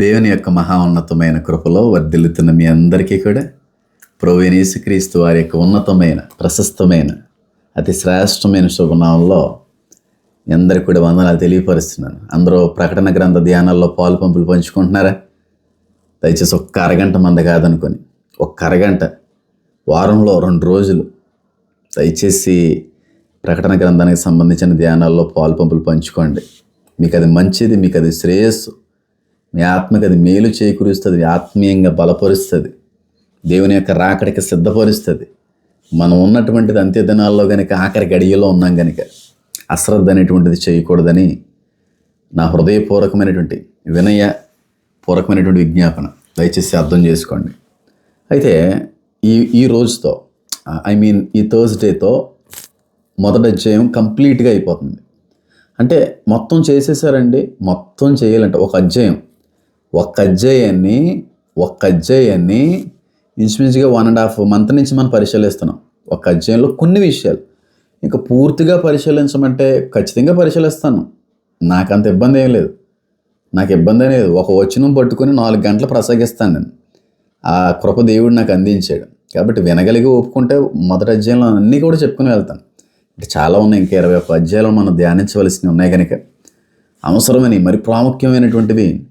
దేవుని యొక్క మహా ఉన్నతమైన కృపలో వర్ధిల్లుతున్న మీ అందరికీ కూడా ప్రవీణ యేసుక్రీస్తు వారి యొక్క ఉన్నతమైన ప్రశస్తమైన అతి శ్రేష్టమైన శుభనామంలో అందరికీ కూడా వందనాలు తెలియపరుస్తున్నాను. అందరూ ప్రకటన గ్రంథ ధ్యానాల్లో పాలు పంపులు పంచుకుంటున్నారా? దయచేసి ఒక్క అరగంట మంద కాదనుకొని ఒక్క అరగంట వారంలో రెండు రోజులు దయచేసి ప్రకటన గ్రంథానికి సంబంధించిన ధ్యానాల్లో పాలు పంపులు పంచుకోండి. మీకు అది మంచిది మీకు అది శ్రేయస్సు. మీ ఆత్మకి అది మేలు చేకూరుస్తుంది ఆత్మీయంగా బలపరుస్తుంది. దేవుని యొక్క రాకడికి సిద్ధపరుస్తుంది. మనం ఉన్నటువంటిది అంత్య దినాల్లో కనుక ఆఖరి గడియలో ఉన్నాం కనుక అశ్రద్ధ అనేటువంటిది చేయకూడదని నా హృదయపూర్వకమైనటువంటి వినయ పూర్వకమైనటువంటి విజ్ఞాపన. దయచేసి అర్థం చేసుకోండి. అయితే ఈ ఈ రోజుతో ఐ మీన్ ఈ థర్స్డేతో మొదటి అధ్యాయం కంప్లీట్గా అయిపోతుంది. అంటే మొత్తం చేసేసారండి మొత్తం చేయాలంటే ఒక అధ్యాయం. ఒక్క అధ్యాయాన్ని ఒక్క అధ్యాయాన్ని ఇంచుమించుగా వన్ అండ్ హాఫ్ మంత్ నుంచి మనం పరిశీలిస్తున్నాం. ఒక అధ్యాయంలో కొన్ని విషయాలు. ఇంకా పూర్తిగా పరిశీలించమంటే ఖచ్చితంగా పరిశీలిస్తాను. నాకు అంత ఇబ్బంది ఏం లేదు. నాకు ఇబ్బంది అనేది ఒక వచనం పట్టుకొని నాలుగు గంటలు ప్రసంగిస్తాను నేను. ఆ కృప దేవుడు నాకు అందించాడు. కాబట్టి వినగలిగి ఒప్పుకుంటే మొదటి అధ్యాయంలో అన్నీ కూడా చెప్పుకుని వెళ్తాను. ఇంకా చాలా ఉన్నాయి. ఇంకా ఇరవై ఒక్క అధ్యాయాలు మనం ధ్యానించవలసినవి ఉన్నాయి కనుక. అవసరమని మరి ప్రాముఖ్యమైనటువంటివి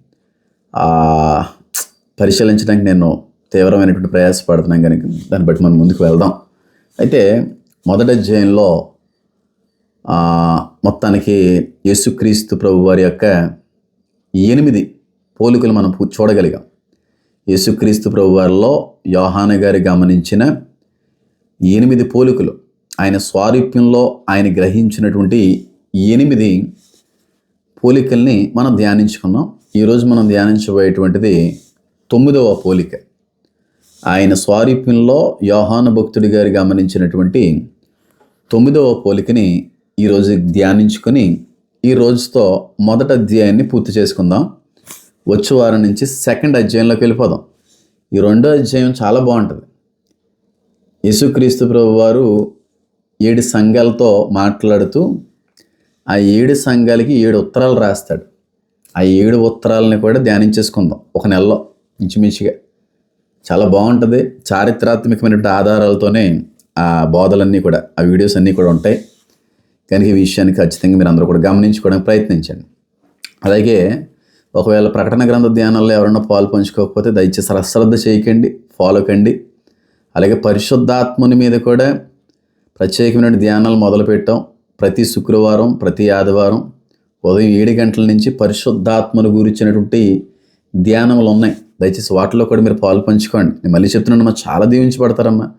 పరిశీలించడానికి నేను తీవ్రమైనటువంటి ప్రయాసపడుతున్నాను కనుక దాన్ని బట్టి మనం ముందుకు వెళ్దాం. అయితే మొదటి అధ్యాయంలో మొత్తానికి యేసుక్రీస్తు ప్రభు వారి యొక్క ఎనిమిది పోలికలు మనం చూడగలిగాం. యేసుక్రీస్తు ప్రభు వారిలో యోహాన గారి గమనించిన ఎనిమిది పోలికలు ఆయన స్వారూప్యంలో ఆయన గ్రహించినటువంటి ఎనిమిది పోలికల్ని మనం ధ్యానించుకున్నాం. ఈరోజు మనం ధ్యానించబోయేటువంటిది తొమ్మిదవ పోలిక. ఆయన స్వారూప్యంలో యోహాన భక్తుడి గారు గమనించినటువంటి తొమ్మిదవ పోలికని ఈరోజు ధ్యానించుకొని ఈ రోజుతో మొదటి అధ్యాయాన్ని పూర్తి చేసుకుందాం. వచ్చే వారం నుంచి సెకండ్ అధ్యాయంలోకి వెళ్ళిపోదాం. ఈ రెండో అధ్యాయం చాలా బాగుంటుంది. యేసుక్రీస్తు ప్రభు వారు ఏడు సంఘాలతో మాట్లాడుతూ ఆ ఏడు సంఘాలకి ఏడు ఉత్తరాలు రాస్తాడు. ఆ ఏడు ఉత్తరాలని కూడా ధ్యానించేసుకుందాం ఒక నెలలో ఇంచుమించుగా. చాలా బాగుంటుంది. చారిత్రాత్మకమైనటువంటి ఆధారాలతోనే ఆ బోధలన్నీ కూడా ఆ వీడియోస్ అన్నీ కూడా ఉంటాయి. కనుక ఈ విషయాన్ని ఖచ్చితంగా మీరు అందరూ కూడా గమనించుకోవడానికి ప్రయత్నించండి. అలాగే ఒకవేళ ప్రకటన గ్రంథ ధ్యానాల్లో ఎవరైనా పాలు పంచుకోకపోతే దయచేసి అశ్రద్ధ చేయకండి ఫాలో కండి. అలాగే పరిశుద్ధాత్ముని మీద కూడా ప్రత్యేకమైన ధ్యానాలు మొదలుపెట్టాం. ప్రతి శుక్రవారం ప్రతి ఆదివారం ఉదయం ఏడు గంటల నుంచి పరిశుద్ధాత్మను గురించినటువంటి ధ్యానములు ఉన్నాయి. దయచేసి వాటిలో కూడా మీరు పాలు పంచుకోండి. నేను మళ్ళీ చెప్తున్నానమ్మా చాలా దీవించబడతారమ్మా.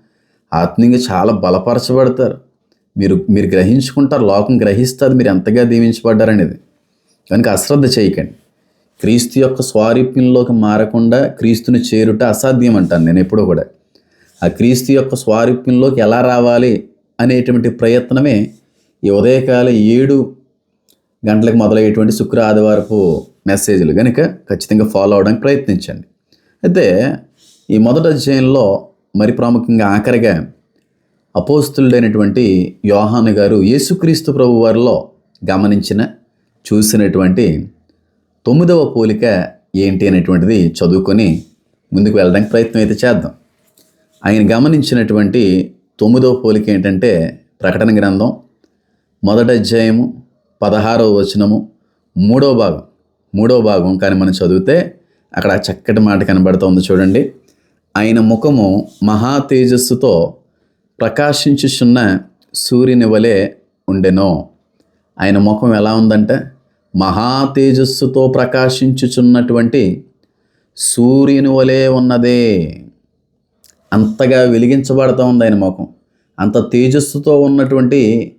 ఆత్మీయంగా చాలా బలపరచబడతారు. మీరు మీరు గ్రహించుకుంటారు లోకం గ్రహిస్తారు మీరు ఎంతగా దీవించబడ్డారనేది. కనుక అశ్రద్ధ చేయకండి. క్రీస్తు యొక్క స్వారూప్యంలోకి మారకుండా క్రీస్తుని చేరుట అసాధ్యం అంటాను నేను ఎప్పుడూ కూడా. ఆ క్రీస్తు యొక్క స్వారూప్యంలోకి ఎలా రావాలి అనేటువంటి ప్రయత్నమే ఈ ఉదయకాల ఏడు గంటలకు మొదలయ్యేటువంటి శుక్ర ఆదివారపు మెసేజ్లు కనుక ఖచ్చితంగా ఫాలో అవడానికి ప్రయత్నించండి. అయితే ఈ మొదటి అధ్యాయంలో మరి ప్రాముఖ్యంగా ఆఖరిగా అపోస్తులుడైనటువంటి యోహాను గారు యేసుక్రీస్తు ప్రభు వారిలో గమనించిన చూసినటువంటి తొమ్మిదవ పోలిక ఏంటి అనేటువంటిది చదువుకొని ముందుకు వెళ్ళడానికి ప్రయత్నం అయితే చేద్దాం. ఆయన గమనించినటువంటి తొమ్మిదవ పోలిక ఏంటంటే ప్రకటన గ్రంథం మొదటి అధ్యాయము పదహారవ వచనము మూడవ భాగం మూడవ భాగం కానీ మనం చదివితే అక్కడ చక్కటి మాట కనబడుతోంది చూడండి. ఆయన ముఖము మహా తేజస్సుతో ప్రకాశించుచున్న సూర్యుని వలె ఉండెనో. ఆయన ముఖం ఎలా ఉందంటే మహా తేజస్సుతో ప్రకాశించుచున్నటువంటి సూర్యుని వలె ఉన్నదే. అంతగా వెలిగించబడుతూ ఉంది ఆయన ముఖం. అంత తేజస్సుతో ఉన్నటువంటి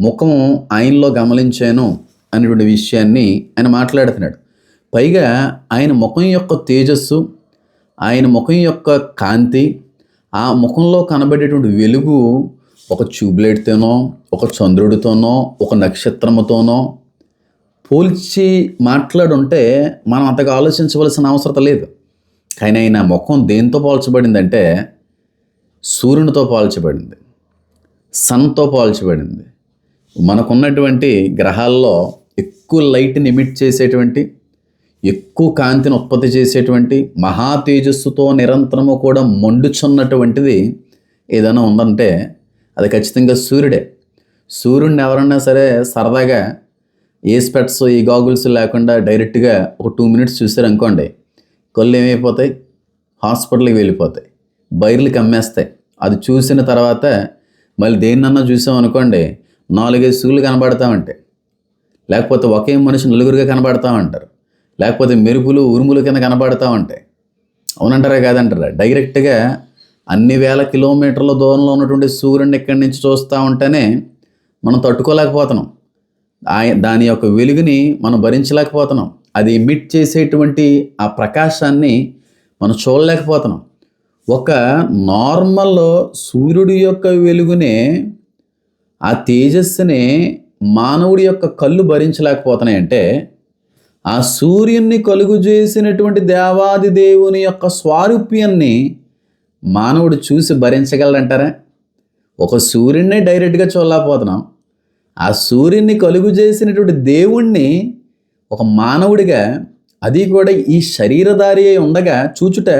ముఖం ఆయనలో గమనించాను అనేటువంటి విషయాన్ని ఆయన మాట్లాడుతున్నాడు. పైగా ఆయన ముఖం యొక్క తేజస్సు ఆయన ముఖం యొక్క కాంతి ఆ ముఖంలో కనబడేటువంటి వెలుగు ఒక ట్యూబ్లైట్తోనో ఒక చంద్రుడితోనో ఒక నక్షత్రముతోనో పోల్చి మాట్లాడుంటే మనం అంతగా ఆలోచించవలసిన అవసరం లేదు. కానీ ఆయన ముఖం దేంతో పోల్చబడిందంటే సూర్యునితో పోల్చబడింది సన్తో పోల్చబడింది. మనకున్నటువంటి గ్రహాల్లో ఎక్కువ లైట్ని ఎమిట్ చేసేటువంటి ఎక్కువ కాంతిని ఉత్పత్తి చేసేటువంటి మహా తేజస్సుతో నిరంతరము కూడా మండుచున్నటువంటిది ఏదైనా ఉందంటే అది ఖచ్చితంగా సూర్యుడే. సూర్యుడిని ఎవరన్నా సరే సరదాగా ఏ స్పెట్స్ ఈ గాగుల్స్ లేకుండా డైరెక్ట్గా ఒక టూ మినిట్స్ చూసారనుకోండి కళ్ళు ఏమైపోతాయి హాస్పిటల్కి వెళ్ళిపోతాయి బైర్లు కమ్మేస్తాయి. అది చూసిన తర్వాత మళ్ళీ దేన్నన్నా చూసాం నాలుగైదు సూర్యులు కనబడతామంటే. లేకపోతే ఒకే మనిషి నలుగురుగా కనబడతా ఉంటారు లేకపోతే మెరుపులు ఉరుములు కింద కనబడతా ఉంటాయి అవునంటారా కాదంటారా? డైరెక్ట్గా అన్ని వేల కిలోమీటర్ల దూరంలో ఉన్నటువంటి సూర్యుడిని ఇక్కడి నుంచి చూస్తూ ఉంటేనే మనం తట్టుకోలేకపోతున్నాం. ఆయ దాని యొక్క వెలుగుని మనం భరించలేకపోతున్నాం. అది ఎమిట్ చేసేటువంటి ఆ ప్రకాశాన్ని మనం చూడలేకపోతున్నాం. ఒక నార్మల్ సూర్యుడి యొక్క వెలుగునే ఆ తేజస్సుని మానవుడి యొక్క కళ్ళు భరించలేకపోతున్నాయంటే ఆ సూర్యుని కలుగు చేసినటువంటి దేవాది దేవుని యొక్క స్వారూప్యాన్ని మానవుడు చూసి భరించగలడంటారా? ఒక సూర్యుడినే డైరెక్ట్గా చూడలేకపోతున్నాం. ఆ సూర్యుని కలుగు చేసినటువంటి దేవుణ్ణి ఒక మానవుడిగా అది కూడా ఈ శరీరధారి అయి ఉండగా చూచుట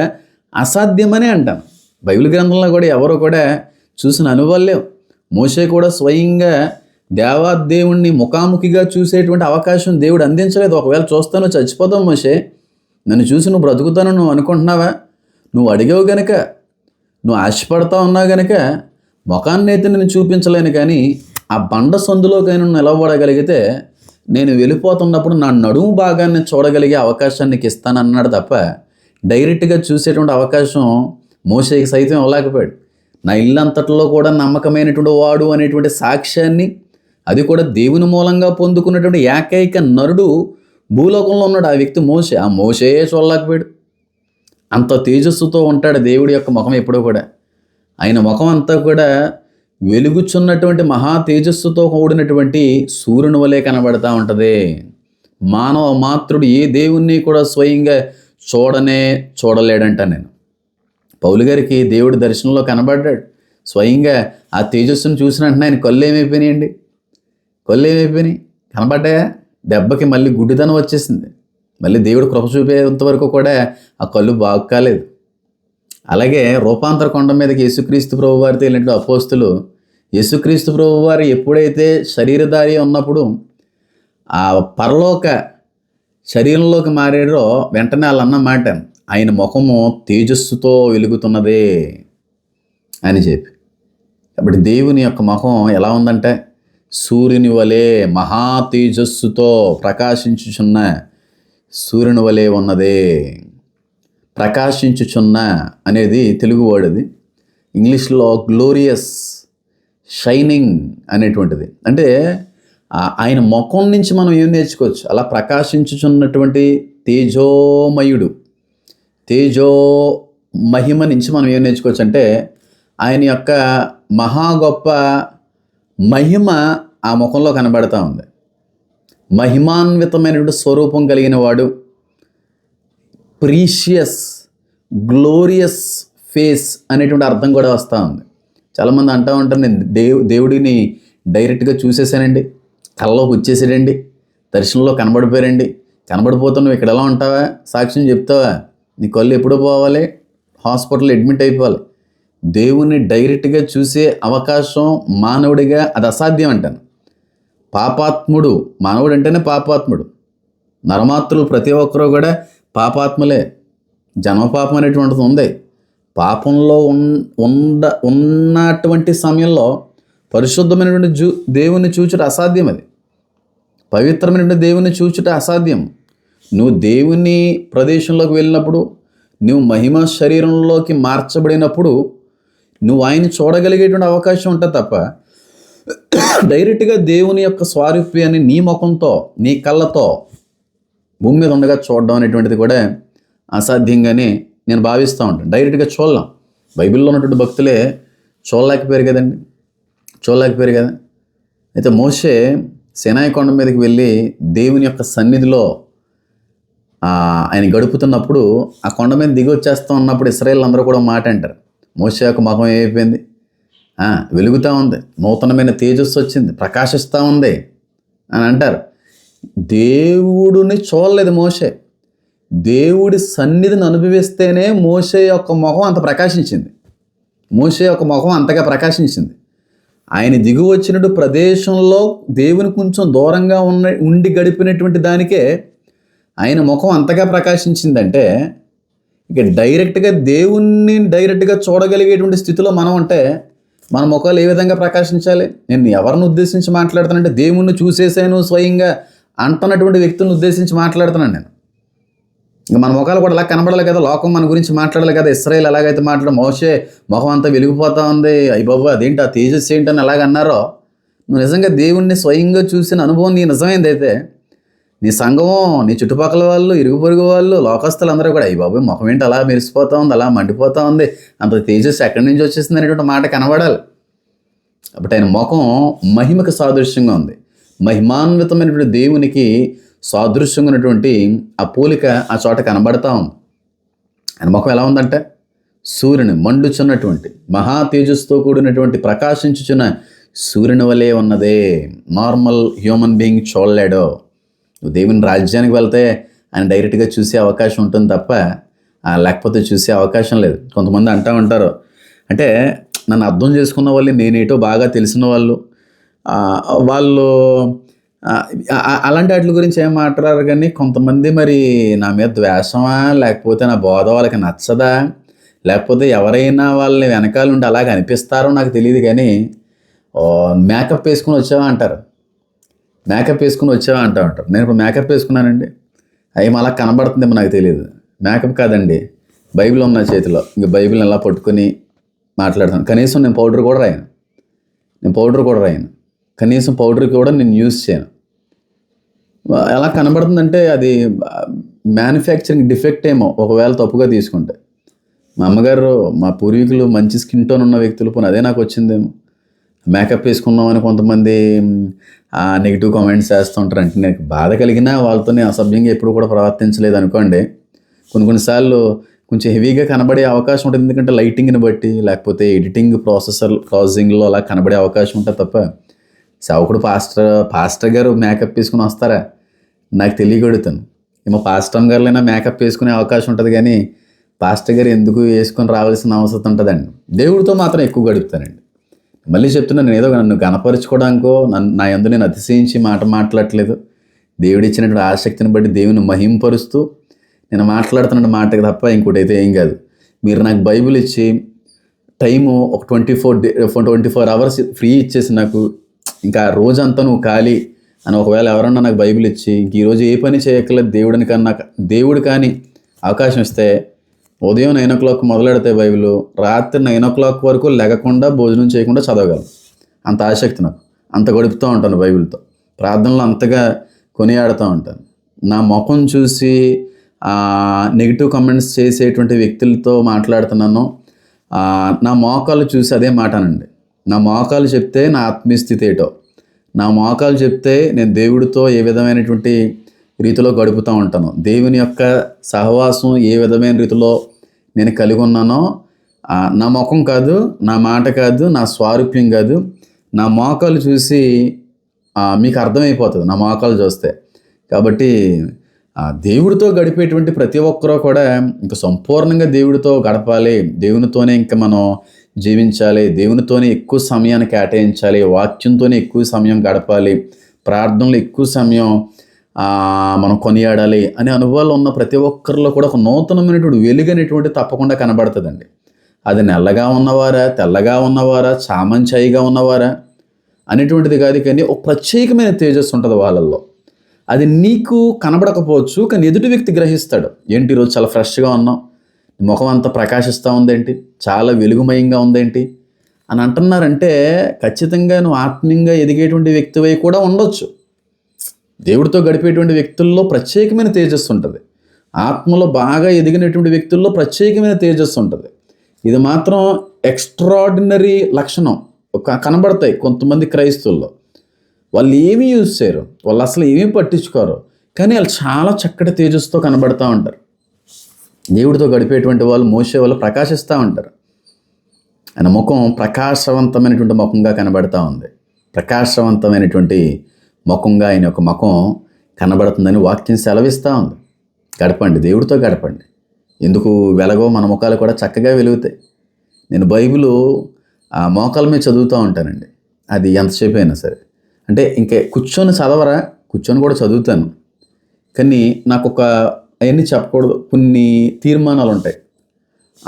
అసాధ్యమని అంటాను బైబిల్ గ్రంథంలో కూడా ఎవరు కూడా చూసిన అనుభవం లేవు. మోసే కూడా స్వయంగా దేవాదేవుణ్ణి ముఖాముఖిగా చూసేటువంటి అవకాశం దేవుడు అందించలేదు. ఒకవేళ చూస్తాను చచ్చిపోతాం మోషే. నన్ను చూసి నువ్వు బ్రతుకుతాను నువ్వు అనుకుంటున్నావా? నువ్వు అడిగావు గనక నువ్వు ఆశపడతా ఉన్నావు గనక ముఖాన్ని అయితే నేను చూపించలేను కానీ ఆ బండ సందులోకైనా నిలబడగలిగితే నేను వెళ్ళిపోతున్నప్పుడు నా నడుము భాగాన్ని చూడగలిగే అవకాశాన్ని ఇస్తానన్నాడు తప్ప డైరెక్ట్గా చూసేటువంటి అవకాశం మోసేకి సైతం ఇవ్వలేకపోయాడు. నా ఇల్లంతటిలో కూడా నమ్మకమైనటువంటి వాడు అనేటువంటి సాక్ష్యాన్ని అది కూడా దేవుని మూలంగా పొందుకున్నటువంటి ఏకైక నరుడు భూలోకంలో ఉన్నాడు ఆ వ్యక్తి మోసే ఆ మోసే చూడలేకపోయాడు అంత తేజస్సుతో ఉంటాడు దేవుడి యొక్క ముఖం ఎప్పుడూ కూడా. ఆయన ముఖం అంతా కూడా వెలుగుచున్నటువంటి మహా తేజస్సుతో కూడినటువంటి సూర్యుని వలె కనబడతా ఉంటుంది. మానవ మాత్రుడు ఏ దేవుణ్ణి కూడా స్వయంగా చూడనే చూడలేడంట నేను. పౌలు గారికి దేవుడి దర్శనంలో కనబడ్డాడు. స్వయంగా ఆ తేజస్సును చూసిన వెంటనే ఆయన కళ్ళు ఏమైపోయినాయండి? కళ్ళు ఏమైపోయినాయి? కనబడ్డాయా? దెబ్బకి మళ్ళీ గుడ్డితనం వచ్చేసింది. మళ్ళీ దేవుడు కృప చూపేంత వరకు కూడా ఆ కళ్ళు బాగు కాలేదు. అలాగే రూపాంతర కొండ మీదకి యేసుక్రీస్తు ప్రభు వారితో వెళ్ళినట్టు అపోస్తులు యేసుక్రీస్తు ప్రభు వారు ఎప్పుడైతే శరీరధారి ఉన్నప్పుడు ఆ పరలోక శరీరంలోకి మారాడో వెంటనే వాళ్ళు అన్న మాట ఆయన ముఖము తేజస్సుతో వెలుగుతున్నదే అని చెప్పి. కాబట్టి దేవుని యొక్క ముఖం ఎలా ఉందంటే సూర్యుని వలె మహా తేజస్సుతో ప్రకాశించుచున్న సూర్యుని వలె ఉన్నదే. ప్రకాశించుచున్న అనేది తెలుగు వర్డ్ అది. ఇంగ్లీష్లో గ్లోరియస్ షైనింగ్ అనేటువంటిది. అంటే ఆయన ముఖం నుంచి మనం ఏం నేర్చుకోవచ్చు? అలా ప్రకాశించుచున్నటువంటి తేజోమయుడు. తేజో మహిమ నుంచి మనం ఏం నేర్చుకోవచ్చు అంటే ఆయన యొక్క మహా గొప్ప మహిమ ఆ ముఖంలో కనబడతా ఉంది. మహిమాన్వితమైనటువంటి స్వరూపం కలిగిన వాడు ప్రీషియస్ గ్లోరియస్ ఫేస్ అనేటువంటి అర్థం కూడా వస్తూ ఉంది. చాలామంది అంటూ ఉంటారు నేను దేవు దేవుడిని డైరెక్ట్గా చూసేసానండి కళ్ళలోకి వచ్చేసాడండి దర్శనంలో కనబడిపోయారండి కనబడిపోతున్నావు ఇక్కడ ఎలా ఉంటావా? సాక్ష్యం చెప్తావా? నీ కళ్ళు ఎప్పుడో పోవాలి? హాస్పిటల్ అడ్మిట్ అయిపోవాలి. దేవుణ్ణి డైరెక్ట్గా చూసే అవకాశం మానవుడిగా అది అసాధ్యం అంటాను. పాపాత్ముడు మానవుడు అంటేనే పాపాత్ముడు. నరమాత్రులు ప్రతి ఒక్కరూ కూడా పాపాత్ములే. జన్మపాపం అనేటువంటిది ఉంది. పాపంలో ఉండ ఉన్నటువంటి సమయంలో పరిశుద్ధమైనటువంటి జూ దేవుని చూచుట అసాధ్యం అది. పవిత్రమైనటువంటి దేవుని చూచుట అసాధ్యం. నువ్వు దేవుని ప్రదేశంలోకి వెళ్ళినప్పుడు నువ్వు మహిమ శరీరంలోకి మార్చబడినప్పుడు నువ్వు ఆయన చూడగలిగేటువంటి అవకాశం ఉంటుంది తప్ప డైరెక్ట్గా దేవుని యొక్క స్వారూప్యాన్ని నీ ముఖంతో నీ కళ్ళతో భూమి మీద ఉండగా చూడడం అనేటువంటిది కూడా అసాధ్యంగానే నేను భావిస్తూ ఉంటాను. డైరెక్ట్గా చూడలేం. బైబిల్లో ఉన్నటువంటి భక్తులే చూడలేకపోయారు కదండి. చూడలేకపోయారు కదా. అయితే మోసే సెనాయి కొండ మీదకి వెళ్ళి దేవుని యొక్క సన్నిధిలో ఆయన గడుపుతున్నప్పుడు ఆ కొండ మీద దిగి వచ్చేస్తూ ఉన్నప్పుడు ఇస్రాయేల్ అందరూ కూడా మాట అంటారు. మోసే యొక్క ముఖం ఏమైపోయింది? వెలుగుతూ ఉంది. నూతనమైన తేజస్సు వచ్చింది. ప్రకాశిస్తూ ఉంది అని అంటారు. దేవుడిని చూడలేదు మోసే దేవుడి సన్నిధిని అనుభవిస్తేనే మోసే యొక్క మొహం అంత ప్రకాశించింది. మోసే యొక్క మొహం అంతగా ప్రకాశించింది. ఆయన దిగు వచ్చినట్టు ప్రదేశంలో దేవుని కొంచెం దూరంగా ఉన్న ఉండి గడిపినటువంటి దానికే ఆయన ముఖం అంతగా ప్రకాశించిందంటే ఇక డైరెక్ట్గా దేవుణ్ణి డైరెక్ట్గా చూడగలిగేటువంటి స్థితిలో మనం ఉంటే మన ముఖాలు ఏ విధంగా ప్రకాశించాలి? నేను ఎవరిని ఉద్దేశించి మాట్లాడుతానంటే దేవుణ్ణి చూసేసాను స్వయంగా అంటున్నటువంటి వ్యక్తులను ఉద్దేశించి మాట్లాడుతున్నాను నేను. ఇంకా మన ముఖాలు కూడా అలా కనబడాలి కదా లోకం మన గురించి మాట్లాడాలి కదా ఇస్రాయేల్ ఎలాగైతే మాట్లాడ మోసే ముఖం అంతా వెలిగిపోతా ఉంది. అయ్యి బాబు అదేంటి ఆ తేజస్సు ఏంటని ఎలాగ అన్నారో? నువ్వు నిజంగా దేవుణ్ణి స్వయంగా చూసిన అనుభవం నీ నిజమైందైతే నీ సంఘం నీ చుట్టుపక్కల వాళ్ళు ఇరుగు పొరుగు వాళ్ళు లోకస్తులు అందరూ కూడా అయ్యి బాబు ముఖం ఏంటి అలా మెరిసిపోతా ఉంది అలా మండిపోతా ఉంది అంత తేజస్సు ఎక్కడి నుంచి వచ్చేసింది అనేటువంటి మాట కనబడాలి. కాబట్టి ఆయన ముఖం మహిమకు సాదృశ్యంగా ఉంది. మహిమాన్వితమైనటువంటి దేవునికి సాదృశ్యంగా ఉన్నటువంటి ఆ పోలిక ఆ చోట కనబడతా ఉంది. ఆయన ముఖం ఎలా ఉందంటే సూర్యుని మండుచున్నటువంటి మహా తేజస్తో కూడినటువంటి ప్రకాశించుచున్న సూర్యుని వలె ఉన్నదే. నార్మల్ హ్యూమన్ బీయింగ్ చూడలేడో. నువ్వు దేవుని రాజ్యానికి వెళ్తే ఆయన డైరెక్ట్గా చూసే అవకాశం ఉంటుంది తప్ప లేకపోతే చూసే అవకాశం లేదు. కొంతమంది అంటూ ఉంటారు. అంటే నన్ను అర్థం చేసుకున్న వాళ్ళు నేనేటో బాగా తెలిసిన వాళ్ళు వాళ్ళు అలాంటి వాటి గురించి ఏం మాట్లాడారు కానీ కొంతమంది మరి నా మీద ద్వేషమా లేకపోతే నా బోధ వాళ్ళకి నచ్చదా లేకపోతే ఎవరైనా వాళ్ళని వెనకాల ఉండి అలాగ అనిపిస్తారో నాకు తెలియదు కానీ మేకప్ వేసుకుని వచ్చావా అంటారు. మేకప్ వేసుకుని వచ్చావా అంటా ఉంటారు. నేను ఇప్పుడు మేకప్ వేసుకున్నానండి. అవి అలా కనబడుతుందేమో నాకు తెలియదు. మేకప్ కాదండి. బైబిల్ ఉన్న చేతిలో. ఇంక బైబిల్ని ఎలా పట్టుకొని మాట్లాడతాను. కనీసం నేను పౌడర్ కూడా రాయను. నేను పౌడర్ కూడా రాయను. కనీసం పౌడర్ కూడా నేను యూజ్ చేయను. ఎలా కనబడుతుందంటే అది మ్యానుఫ్యాక్చరింగ్ డిఫెక్ట్ ఏమో. ఒకవేళ తప్పుగా తీసుకుంటే. మా అమ్మగారు మా పూర్వీకులు మంచి స్కిన్ టోన్ ఉన్న వ్యక్తులు పోనీ అదే నాకు వచ్చిందేమో. మేకప్ వేసుకున్నామని కొంతమంది నెగిటివ్ కామెంట్స్ చేస్తుంటారు అంటే నాకు బాధ కలిగినా వాళ్ళతో నేను అసభ్యంగా ఎప్పుడు కూడా ప్రవర్తించలేదు అనుకోండి. కొన్ని కొన్నిసార్లు కొంచెం హెవీగా కనబడే అవకాశం ఉంటుంది. ఎందుకంటే లైటింగ్ని బట్టి లేకపోతే ఎడిటింగ్ ప్రాసెసర్ ప్రాసెసింగ్లో అలా కనబడే అవకాశం ఉంటుంది తప్ప సేవకుడు పాస్టర్ పాస్టర్ గారు మేకప్ వేసుకుని వస్తారా? నాకు తెలియగడుగుతాను. ఏమో పాస్టర్ గారులైనా మేకప్ వేసుకునే అవకాశం ఉంటుంది కానీ పాస్టర్ గారు ఎందుకు వేసుకొని రావాల్సిన అవసరం ఉంటుందండి. దేవుడితో మాత్రం ఎక్కువ గడుపుతానండి. మళ్ళీ చెప్తున్నా నేను ఏదో నన్ను గణపరచుకోవడానికో నన్ను నా ఎందు నేను అతిశయించి మాట మాట్లాడట్లేదు. దేవుడు ఇచ్చినటువంటి ఆసక్తిని బట్టి దేవుని మహింపరుస్తూ నేను మాట్లాడుతున్న మాటకి తప్ప ఇంకోటి అయితే ఏం కాదు. మీరు నాకు బైబిల్ ఇచ్చి టైము ఒక twenty four day twenty four hours free ఇచ్చేసి నాకు ఇంకా రోజంతా నువ్వు ఖాళీ అని ఒకవేళ ఎవరన్నా నాకు బైబిల్ ఇచ్చి ఇంక ఈరోజు ఏ పని చేయక్కర్లేదు దేవుడిని కానీ నాకు దేవుడు కానీ అవకాశం ఇస్తే ఉదయం నైన్ ఓ క్లాక్ మొదలెడితే బైబిల్ రాత్రి నైన్ ఓ క్లాక్ వరకు లెగకుండా భోజనం చేయకుండా చదవగలను అంత ఆసక్తి నాకు. అంత గడుపుతూ ఉంటాను బైబిల్తో. ప్రార్థనలో అంతగా కొనియాడుతూ ఉంటాను. నా ముఖం చూసి నెగిటివ్ కమెంట్స్ చేసేటువంటి వ్యక్తులతో మాట్లాడుతున్నాను నా మోకాలు చూసి అదే మాటనండి నా మోకాలు చెప్తే నా ఆత్మీయస్థితి ఏటో. నా మోకాలు చెప్తే నేను దేవుడితో ఏ విధమైనటువంటి రీతిలో గడుపుతూ ఉంటాను. దేవుని యొక్క సహవాసం ఏ విధమైన రీతిలో నేను కలిగి ఉన్నానో నా ముఖం కాదు నా మాట కాదు నా స్వారూప్యం కాదు. నా మోకాలు చూసి మీకు అర్థమైపోతుంది నా మోకాలు చూస్తే. కాబట్టి దేవుడితో గడిపేటువంటి ప్రతి ఒక్కరూ కూడా ఇంకా సంపూర్ణంగా దేవుడితో గడపాలి. దేవునితోనే ఇంకా మనం జీవించాలి. దేవునితోనే ఎక్కువ సమయాన్ని కేటాయించాలి. వాక్యంతోనే ఎక్కువ సమయం గడపాలి. ప్రార్థనలు ఎక్కువ సమయం మనం కొనియాడాలి అనే అనుభవాలు ఉన్న ప్రతి ఒక్కరిలో కూడా ఒక నూతనమైనటువంటి వెలుగనేటువంటి తప్పకుండా కనబడుతుందండి. అది నల్లగా ఉన్నవారా తెల్లగా ఉన్నవారా చామంచాయిగా ఉన్నవారా అనేటువంటిది కాదు కానీ ఒక ప్రత్యేకమైన తేజస్సు ఉంటుంది వాళ్ళల్లో. అది నీకు కనబడకపోవచ్చు కానీ ఎదుటి వ్యక్తి గ్రహిస్తాడు. ఏంటి ఈరోజు చాలా ఫ్రెష్గా ఉన్నాం ముఖం అంతా ప్రకాశిస్తూ ఉందేంటి? చాలా వెలుగుమయంగా ఉందేంటి? అని అంటున్నారంటే ఖచ్చితంగా నువ్వు ఆత్మీయంగా ఎదిగేటువంటి వ్యక్తివై కూడా ఉండొచ్చు. దేవుడితో గడిపేటువంటి వ్యక్తుల్లో ప్రత్యేకమైన తేజస్సు ఉంటుంది. ఆత్మలో బాగా ఎదిగినటువంటి వ్యక్తుల్లో ప్రత్యేకమైన తేజస్సు ఉంటుంది. ఇది మాత్రం ఎక్స్ట్రాడినరీ లక్షణం. ఒక కనబడతాయి కొంతమంది క్రైస్తువుల్లో వాళ్ళు ఏమీ యూజ్ చేయరు. వాళ్ళు అసలు ఏమీ పట్టించుకోరు. కానీ వాళ్ళు చాలా చక్కటి తేజస్సుతో కనబడతా ఉంటారు. దేవుడితో గడిపేటువంటి వాళ్ళు మోసే వాళ్ళు ప్రకాశిస్తూ ఉంటారు. ఆయన ముఖం ప్రకాశవంతమైనటువంటి ముఖంగా కనబడతా ఉంది. ప్రకాశవంతమైనటువంటి ముఖంగా ఆయన యొక్క ముఖం కనబడుతుందని వాక్యం సెలవిస్తూ ఉంది. గడపండి దేవుడితో గడపండి. ఎందుకు వెలగో మన ముఖాలు కూడా చక్కగా వెలుగుతాయి. నేను బైబిల్ ఆ మోకాల మీద చదువుతూ ఉంటానండి. అది ఎంతసేపు అయినా సరే. అంటే ఇంకే కూర్చొని చదవరా? కూర్చొని కూడా చదువుతాను. కానీ నాకు ఒక అవన్నీ చెప్పకూడదు. కొన్ని తీర్మానాలు ఉంటాయి.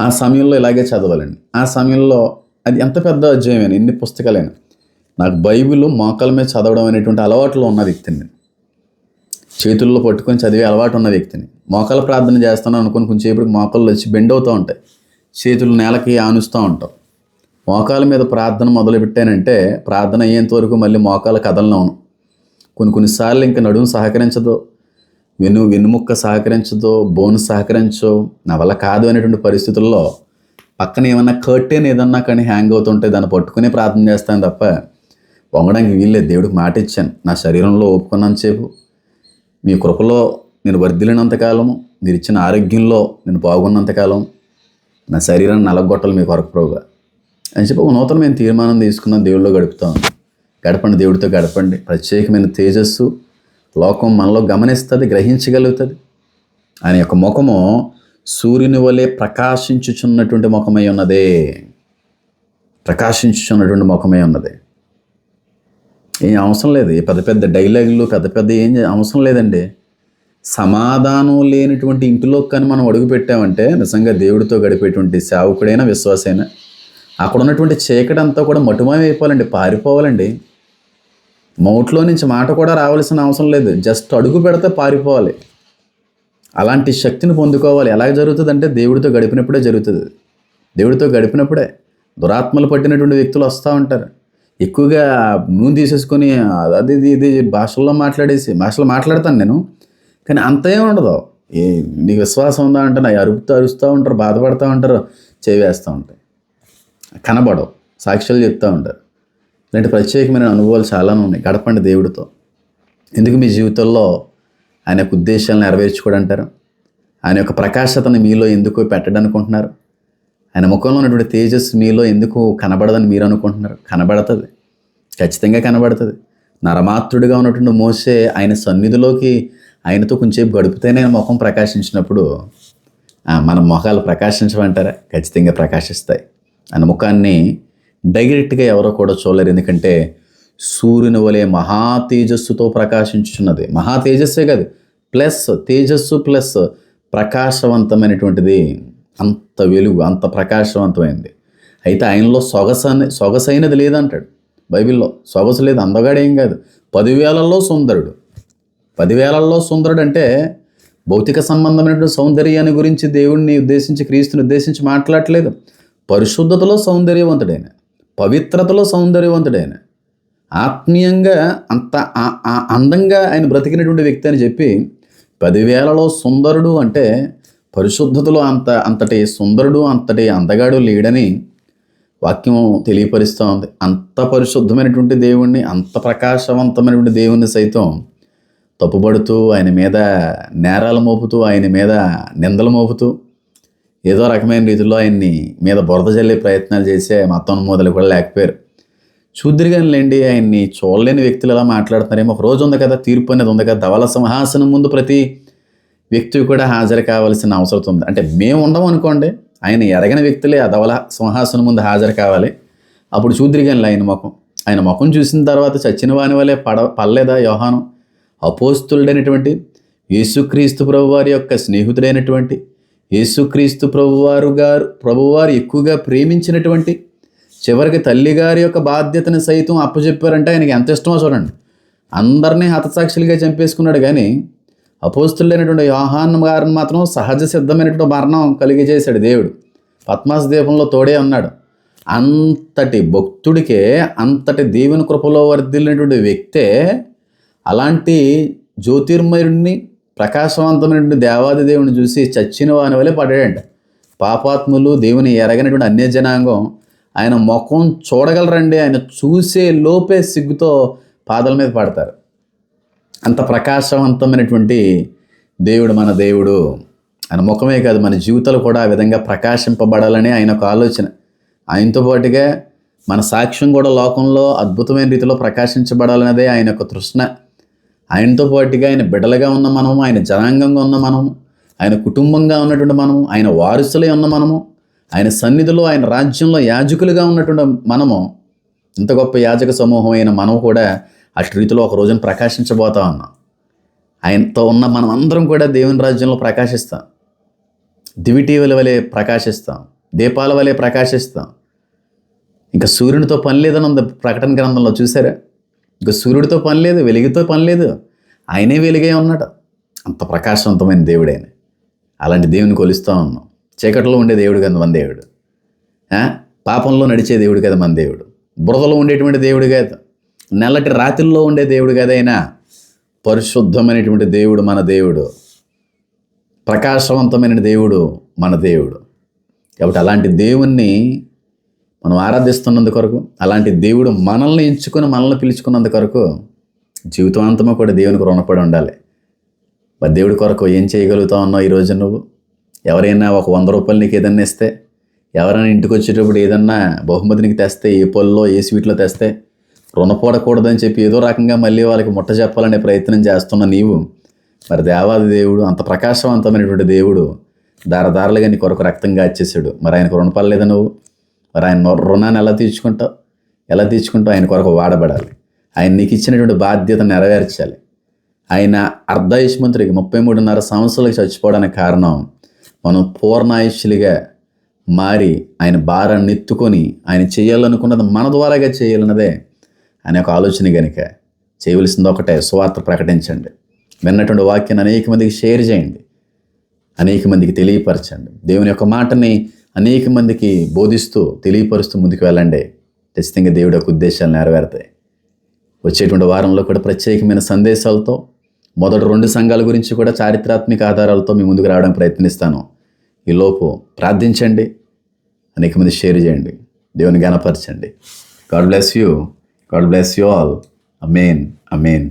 ఆ సమయంలో ఇలాగే చదవాలండి. ఆ సమయంలో అది ఎంత పెద్ద అధ్యయమైన ఎన్ని పుస్తకాలైనా. నాకు బైబిల్ మోకాల మీద చదవడం అనేటువంటి అలవాట్లో ఉన్న వ్యక్తిని. నేను చేతుల్లో పట్టుకొని చదివే అలవాటు ఉన్న వ్యక్తిని. మోకాల ప్రార్థన చేస్తాను అనుకుని కొంచెంసేపటికి మోకాళ్ళు వచ్చి బెండ్ అవుతూ ఉంటాయి. చేతులు నేలకి ఆనుస్తూ ఉంటాం. మోకాల మీద ప్రార్థన మొదలు పెట్టానంటే ప్రార్థన అయ్యేంత వరకు మళ్ళీ మోకాల కదలనవును. కొన్ని కొన్నిసార్లు ఇంకా నడుము సహకరించదు. వెను వెన్నుముక్క సహకరించదు బోన్ సహకరించో నా వల్ల కాదు అనేటువంటి పరిస్థితుల్లో పక్కన ఏమన్నా కర్టెన్ ఏదన్నా కానీ హ్యాంగ్ అవుతుంటే దాన్ని పట్టుకునే ప్రార్థన చేస్తాను తప్ప వంగడానికి వీళ్ళే దేవుడికి మాట ఇచ్చాను. నా శరీరంలో ఒప్పుకున్నంతసేపు మీ కృపలో నేను వర్ధిల్లినంతకాలము మీరు ఇచ్చిన ఆరోగ్యంలో నేను బాగున్నంతకాలం నా శరీరాన్ని నలగొట్టలు మీ కొరకు ప్రోగా అని చెప్పి ఒక నూతనమైన తీర్మానం తీసుకున్న దేవుడిలో గడుపుతాం గడపండి దేవుడితో గడపండి. ప్రత్యేకమైన తేజస్సు లోకం మనలో గమనిస్తుంది గ్రహించగలుగుతుంది. ఆయన యొక్క ముఖము సూర్యుని వలె ప్రకాశించుచున్నటువంటి ముఖమై ఉన్నదే. ప్రకాశించుచున్నటువంటి ముఖమై ఉన్నది. ఏం అవసరం లేదు. పెద్ద పెద్ద డైలాగులు పెద్ద పెద్ద ఏం అవసరం లేదండి. సమాధానం లేనటువంటి ఇంటిలో కానీ మనం అడుగు పెట్టామంటే నిజంగా దేవుడితో గడిపేటువంటి సేవకుడైనా విశ్వాసైనా అక్కడ ఉన్నటువంటి చీకటి అంతా కూడా మటుమాయం అయిపోవాలండి పారిపోవాలండి. మౌట్లో నుంచి మాట కూడా రావాల్సిన అవసరం లేదు. జస్ట్ అడుగు పెడితే పారిపోవాలి. అలాంటి శక్తిని పొందుకోవాలి. ఎలా జరుగుతుందంటే దేవుడితో గడిపినప్పుడే జరుగుతుంది. దేవుడితో గడిపినప్పుడే దురాత్మలు పట్టినటువంటి వ్యక్తులు వస్తూ ఉంటారు. ఎక్కువగా నూనె తీసేసుకొని అది ఇది ఇది భాషల్లో మాట్లాడేసి భాషలో మాట్లాడతాను నేను కానీ అంత ఏమి ఉండదు. ఏ నీకు విశ్వాసం ఉందా అంటే నా అరుపుతూ అరుస్తూ ఉంటారు బాధపడుతూ ఉంటారు చేవేస్తూ ఉంటాయి. కనబడవు సాక్ష్యాలు చెప్తూ ఉంటారు. ఇలాంటి ప్రత్యేకమైన అనుభవాలు చాలానే ఉన్నాయి గడపండి దేవుడితో. ఎందుకు మీ జీవితంలో ఆయన యొక్క ఉద్దేశాలను నెరవేర్చుకోడంటారు? ఆయన యొక్క ప్రకాశతను మీలో ఎందుకు పెట్టడనుకుంటున్నారు? ఆయన ముఖంలో ఉన్నటువంటి తేజస్సు మీలో ఎందుకు కనబడదని మీరు అనుకుంటున్నారు? కనబడుతుంది. ఖచ్చితంగా కనబడుతుంది. నరమాత్రుడిగా ఉన్నటువంటి మోసే ఆయన సన్నిధిలోకి ఆయనతో కొంచెంసేపు గడిపితేనే ఆయన ముఖం ప్రకాశించినప్పుడు మన మొహాలు ప్రకాశించమంటారా? ఖచ్చితంగా ప్రకాశిస్తాయి. ఆయన ముఖాన్ని డైరెక్ట్గా ఎవరో కూడా చూడలేరు. ఎందుకంటే సూర్యుని వలె మహా తేజస్సుతో ప్రకాశించుచున్నది. మహా తేజస్సే కాదు ప్లస్ తేజస్సు ప్లస్ ప్రకాశవంతమైనటువంటిది అంత వెలుగు అంత ప్రకాశవంతమైంది. అయితే ఆయనలో సొగసని సొగసైనది లేదంటాడు. బైబిల్లో సొగసు లేదు అందగాడేం కాదు. పదివేలల్లో సుందరుడు. పదివేలల్లో సుందరుడు అంటే భౌతిక సంబంధమైనటువంటి సౌందర్యాన్ని గురించి దేవుణ్ణి ఉద్దేశించి క్రీస్తుని ఉద్దేశించి మాట్లాడట్లేదు. పరిశుద్ధతలో సౌందర్యవంతుడైన పవిత్రతలో సౌందర్యవంతుడైన ఆత్మీయంగా అంత ఆ- అందంగా ఆయన బ్రతికినటువంటి వ్యక్తి అని చెప్పి పదివేలలో సుందరుడు అంటే పరిశుద్ధతలో అంత అంతటి సుందరుడు అంతటి అందగాడు లేడని వాక్యం తెలియపరుస్తూ ఉంది. అంత పరిశుద్ధమైనటువంటి దేవుణ్ణి అంత ప్రకాశవంతమైనటువంటి దేవుణ్ణి సైతం తప్పుపడుతూ ఆయన మీద నేరాలు మోపుతూ ఆయన మీద నిందలు మోపుతూ ఏదో రకమైన రీతిలో ఆయన్ని మీద బురద జల్లే ప్రయత్నాలు చేసే మతం మొదలు కూడా లేకపోయారు. చూద్దరిగాని లేండి ఆయన్ని చూడలేని వ్యక్తులు ఎలా మాట్లాడుతున్నారేమో. ఒక రోజు ఉంది కదా తీర్పు అనేది ఉంది కదా. ధవల సింహాసనం ముందు ప్రతి వ్యక్తి కూడా హాజరు కావాల్సిన అవసరం ఉంది. అంటే మేము ఉండం అనుకోండి ఆయన ఎరగని వ్యక్తులే అదవల సింహాసనం ముందు హాజరు కావాలి. అప్పుడు చూద్దరిగాని ఆయన ముఖం. ఆయన ముఖం చూసిన తర్వాత చచ్చిన వాని వలె పడ పర్లేదా యోహానం? అపోస్తుడైనటువంటి యేసుక్రీస్తు ప్రభువారి యొక్క స్నేహితుడైనటువంటి యేసుక్రీస్తు ప్రభువారు గారు ప్రభువారు ఎక్కువగా ప్రేమించినటువంటి చివరికి తల్లిగారి యొక్క బాధ్యతను సైతం అప్పచెప్పారంటే ఆయనకి ఎంత ఇష్టమో చూడండి. అందరినీ హతసాక్షులుగా చంపేసుకున్నాడు కానీ అపోస్తులైనటువంటి యోహాన్ గారిని మాత్రం సహజ సిద్ధమైనటువంటి మరణం కలిగజేశాడు దేవుడు. పద్మాస దీపంలో తోడే ఉన్నాడు. అంతటి భక్తుడికే అంతటి దేవుని కృపలో వర్ధిల్లినటువంటి వ్యక్తే అలాంటి జ్యోతిర్మయుడిని ప్రకాశవంతమైనటువంటి దేవాది దేవుని చూసి చచ్చిన వాని వలె పడాడంట. పాపాత్ములు దేవుని ఎరగనటువంటి అన్య జనాంగం ఆయన ముఖం చూడగలరండి ఆయన చూసే లోపే సిగ్గుతో పాదల మీద పడతారు. అంత ప్రకాశవంతమైనటువంటి దేవుడు మన దేవుడు ఆయన ముఖమే కాదు మన జీవితాలు కూడా ఆ విధంగా ప్రకాశింపబడాలని ఆయన ఒక ఆలోచన. ఆయనతో పాటుగా మన సాక్ష్యం కూడా లోకంలో అద్భుతమైన రీతిలో ప్రకాశించబడాలన్నదే ఆయన యొక్క తృష్ణ. ఆయనతో పాటుగా ఆయన బిడ్డలుగా ఉన్న మనము ఆయన జనాంగంగా ఉన్న మనము ఆయన కుటుంబంగా ఉన్నటువంటి మనము ఆయన వారసులై ఉన్న మనము ఆయన సన్నిధిలో ఆయన రాజ్యంలో యాజకులుగా ఉన్నటువంటి మనము ఇంత గొప్ప యాజక సమూహం అయిన మనం కూడా అటు రీతిలో ఒక రోజున ప్రకాశించబోతా ఉన్నాం. ఆయనతో ఉన్న మనమందరం కూడా దేవుని రాజ్యంలో ప్రకాశిస్తాం. దివిటీవల వలె ప్రకాశిస్తాం. దీపాల వలె ప్రకాశిస్తాం. ఇంకా సూర్యునితో పని లేదని ఉంది ప్రకటన గ్రంథంలో చూసారా? ఇంకా సూర్యుడితో పని లేదు వెలుగుతో పని లేదు. ఆయనే వెలుగే ఉన్నాడు. అంత ప్రకాశవంతమైన దేవుడైన. అలాంటి దేవుని కొలుస్తూ ఉన్నాం. చీకటిలో ఉండే దేవుడు కదా మన దేవుడు. పాపంలో నడిచే దేవుడు కదా మన దేవుడు. బురదలో ఉండేటువంటి దేవుడు కాదు. నల్లటి రాత్రిలో ఉండే దేవుడు కదైనా పరిశుద్ధమైనటువంటి దేవుడు మన దేవుడు. ప్రకాశవంతమైన దేవుడు మన దేవుడు. కాబట్టి అలాంటి దేవుణ్ణి మనం ఆరాధిస్తున్నందు కొరకు అలాంటి దేవుడు మనల్ని ఎంచుకొని మనల్ని పిలుచుకున్నందు కొరకు జీవితాంతమా కూడా దేవునికి రుణపడి ఉండాలి. మరి దేవుడి కొరకు ఏం చేయగలుగుతా అన్నావు ఈరోజు నువ్వు? ఎవరైనా ఒక వంద రూపాయలు నీకు ఏదన్నా ఇస్తే ఎవరైనా ఇంటికి వచ్చేటప్పుడు ఏదన్నా బహుమతి నీకు తెస్తే ఏ పొల్లో ఏ స్వీట్లో తెస్తే రుణపడకూడదని చెప్పి ఏదో రకంగా మళ్ళీ వాళ్ళకి ముట్ట చెప్పాలనే ప్రయత్నం చేస్తున్న నీవు. మరి దేవాది దేవుడు అంత ప్రకాశవంతమైనటువంటి దేవుడు దారదారులుగా నీ కొరకు రక్తంగా ఇచ్చేసాడు మరి ఆయనకు రుణపడలేదా నువ్వు? మరి ఆయన రుణాన్ని ఎలా తీర్చుకుంటావు? ఎలా తీర్చుకుంటావు? ఆయన కొరకు వాడబడాలి. ఆయన నీకు ఇచ్చినటువంటి బాధ్యత నెరవేర్చాలి. ఆయన అర్ధాయుష్మంతుడికి ముప్పై మూడున్నర సంవత్సరాలకు చచ్చిపోవడానికి కారణం మనం పూర్ణాయుష్యులుగా మారి ఆయన భారాన్ని ఎత్తుకొని ఆయన చేయాలనుకున్నది మన ద్వారాగా చేయాలన్నదే. అనే ఒక ఆలోచన కనుక చేయవలసింది ఒకటే సువార్త ప్రకటించండి. విన్నటువంటి వాక్యాన్ని అనేక మందికి షేర్ చేయండి. అనేక మందికి తెలియపరచండి. దేవుని యొక్క మాటని అనేక మందికి బోధిస్తూ తెలియపరుస్తూ ముందుకు వెళ్ళండి. ఖచ్చితంగా దేవుడి యొక్క ఉద్దేశాలు నెరవేరుతాయి. వచ్చేటువంటి వారంలో కూడా ప్రత్యేకమైన సందేశాలతో మొదటి రెండు సంఘాల గురించి కూడా చారిత్రాత్మక ఆధారాలతో మీ ముందుకు రావడానికి ప్రయత్నిస్తాను. ఈలోపు ప్రార్థించండి. అనేక మంది షేర్ చేయండి. దేవుని గణపరచండి God bless you. God bless you all amen amen